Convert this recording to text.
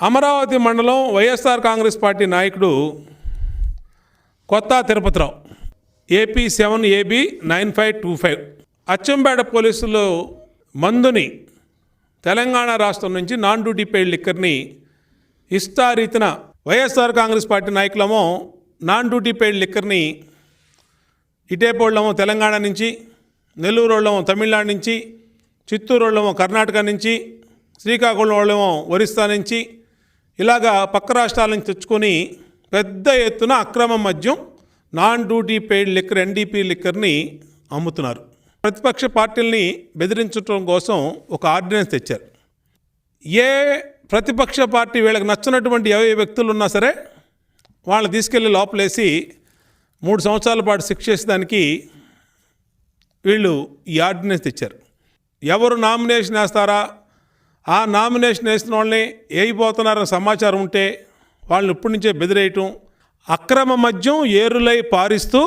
అమరావతి మండలం వైఎస్ఆర్ కాంగ్రెస్ పార్టీ నాయకుడు కొత్త Tirupathirao AP seven AB nine five two five. Achampet పోలీసులు మందుని తెలంగాణ రాష్ట్రం నుంచి నాన్ డ్యూటీ పెయిడ్ లిక్కర్ని ఇష్టారీతిన వైఎస్ఆర్ కాంగ్రెస్ పార్టీ నాయకులమో నాన్ డ్యూటీ పెయిడ్ లిక్కర్ని ఇటేపోళ్ళమో తెలంగాణ నుంచి నెల్లూరు వాళ్ళము తమిళనాడు నుంచి చిత్తూరు వాళ్ళము కర్ణాటక నుంచి శ్రీకాకుళం వాళ్ళము ఒరిస్సా నుంచి ఇలాగా పక్క రాష్ట్రాల నుంచి తెచ్చుకొని పెద్ద ఎత్తున అక్రమ మద్యం non duty paid liquor NDP లిక్కర్ని అమ్ముతున్నారు. ప్రతిపక్ష పార్టీల్ని బెదిరించడం కోసం ఒక ఆర్డినెన్స్ తెచ్చారు. ఏ ప్రతిపక్ష పార్టీ వీళ్ళకి నచ్చినటువంటి ఏ వ్యక్తులు ఉన్నా సరే వాళ్ళని తీసుకెళ్ళి లోపలేసి మూడు సంవత్సరాల పాటు శిక్ష చేసేదానికి వీళ్ళు ఈ ఆర్డినెన్స్ తెచ్చారు. ఎవరు నామినేషన్ వేస్తారా? ఆ నామినేషన్ వేసిన వాళ్ళని వేయిపోతున్నారన్న సమాచారం ఉంటే వాళ్ళని ఇప్పటి నుంచే బెదిరేయటం అక్రమ మద్యం ఏరులై పారిస్తూ